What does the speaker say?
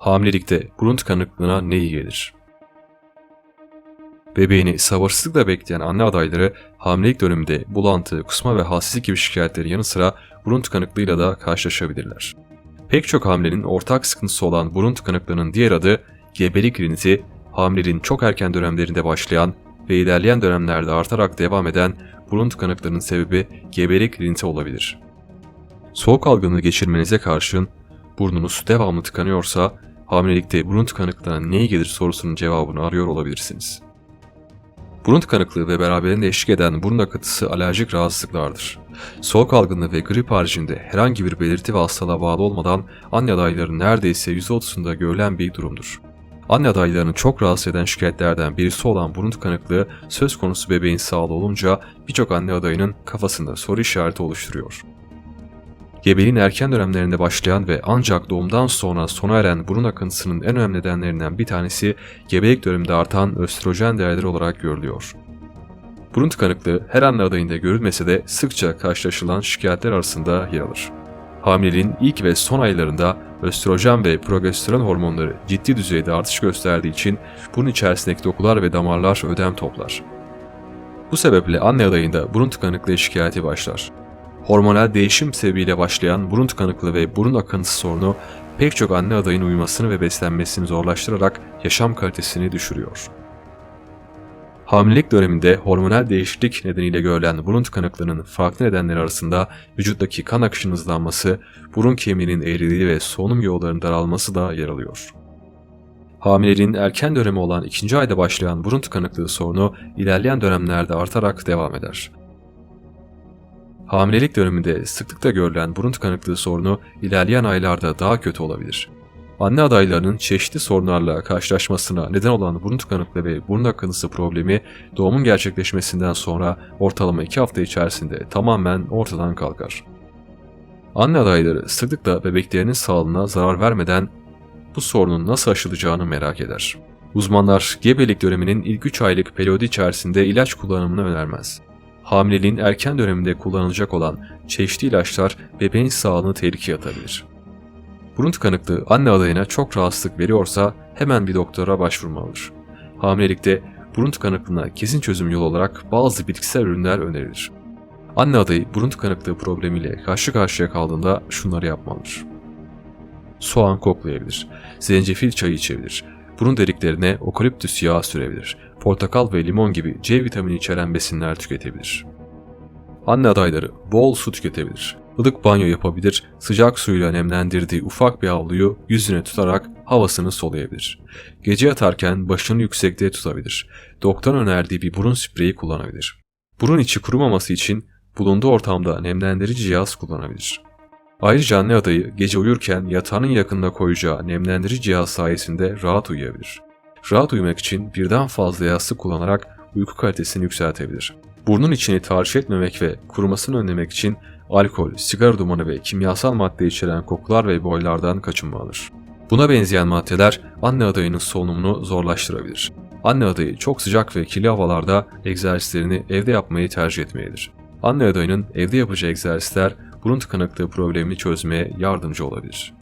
Hamilelikte burun tıkanıklığına ne iyi gelir? Bebeğini sabırsızlıkla bekleyen anne adayları hamilelik döneminde bulantı, kusma ve halsizlik gibi şikayetlerin yanı sıra burun tıkanıklığıyla da karşılaşabilirler. Pek çok hamilenin ortak sıkıntısı olan burun tıkanıklığının diğer adı gebelik riniti, hamileliğin çok erken dönemlerinde başlayan ve ilerleyen dönemlerde artarak devam eden burun tıkanıklığının sebebi gebelik riniti olabilir. Soğuk algınlığı geçirmenize karşın burnunuz devamlı tıkanıyorsa hamilelikte burun tıkanıklığına ne iyi gelir sorusunun cevabını arıyor olabilirsiniz. Burun tıkanıklığı ve beraberinde eşlik eden burun akıntısı alerjik rahatsızlıklardır. Soğuk algınlığı ve grip haricinde herhangi bir belirti ve hastalığa bağlı olmadan anne adaylarının neredeyse %30'unda görülen bir durumdur. Anne adaylarını çok rahatsız eden şikayetlerden birisi olan burun tıkanıklığı söz konusu bebeğin sağlığı olunca birçok anne adayının kafasında soru işareti oluşturuyor. Gebeliğin erken dönemlerinde başlayan ve ancak doğumdan sonra sona eren burun akıntısının en önemli nedenlerinden bir tanesi gebelik döneminde artan östrojen değerleri olarak görülüyor. Burun tıkanıklığı her anne adayında görülmese de sıkça karşılaşılan şikayetler arasında yer alır. Hamileliğin ilk ve son aylarında östrojen ve progesteron hormonları ciddi düzeyde artış gösterdiği için burun içerisindeki dokular ve damarlar ödem toplar. Bu sebeple anne adayında burun tıkanıklığı şikayeti başlar. Hormonal değişim sebebiyle başlayan burun tıkanıklığı ve burun akıntısı sorunu pek çok anne adayın uyumasını ve beslenmesini zorlaştırarak yaşam kalitesini düşürüyor. Hamilelik döneminde hormonal değişiklik nedeniyle görülen burun tıkanıklığının farklı nedenleri arasında vücuttaki kan akışının hızlanması, burun kemiğinin eğriliği ve solunum yollarının daralması da yer alıyor. Hamileliğin erken dönemi olan ikinci ayda başlayan burun tıkanıklığı sorunu ilerleyen dönemlerde artarak devam eder. Hamilelik döneminde sıklıkla görülen burun tıkanıklığı sorunu ilerleyen aylarda daha kötü olabilir. Anne adaylarının çeşitli sorunlarla karşılaşmasına neden olan burun tıkanıklığı ve burun akıntısı problemi doğumun gerçekleşmesinden sonra ortalama 2 hafta içerisinde tamamen ortadan kalkar. Anne adayları sıklıkla bebeklerinin sağlığına zarar vermeden bu sorunun nasıl aşılacağını merak eder. Uzmanlar gebelik döneminin ilk 3 aylık periyodu içerisinde ilaç kullanımını önermez hamileliğin erken döneminde kullanılacak olan çeşitli ilaçlar bebeğin sağlığını tehlikeye atabilir. Burun tıkanıklığı anne adayına çok rahatsızlık veriyorsa hemen bir doktora başvurmalıdır. Hamilelikte burun tıkanıklığına kesin çözüm yolu olarak bazı bitkisel ürünler önerilir. Anne adayı burun tıkanıklığı problemiyle karşı karşıya kaldığında şunları yapmalıdır. Soğan koklayabilir, zencefil çayı içebilir, burun deliklerine okaliptüs yağı sürebilir, portakal ve limon gibi C vitamini içeren besinler tüketebilir. Anne adayları bol su tüketebilir. Ilık banyo yapabilir, sıcak suyla nemlendirdiği ufak bir havluyu yüzüne tutarak havasını soluyabilir. Gece yatarken başını yüksekte tutabilir. Doktor önerdiği bir burun spreyi kullanabilir. Burun içi kurumaması için bulunduğu ortamda nemlendirici cihaz kullanabilir. Ayrıca anne adayı gece uyurken yatağının yakınına koyacağı nemlendirici cihaz sayesinde rahat uyuyabilir. Rahat uyumak için birden fazla yastık kullanarak uyku kalitesini yükseltebilir. Burnun içini tahriş etmemek ve kurumasını önlemek için alkol, sigara dumanı ve kimyasal madde içeren kokular ve boylardan kaçınmalıdır. Buna benzeyen maddeler anne adayının solunumunu zorlaştırabilir. Anne adayı çok sıcak ve kirli havalarda egzersizlerini evde yapmayı tercih etmelidir. Anne adayının evde yapacağı egzersizler burun tıkanıklığı problemini çözmeye yardımcı olabilir.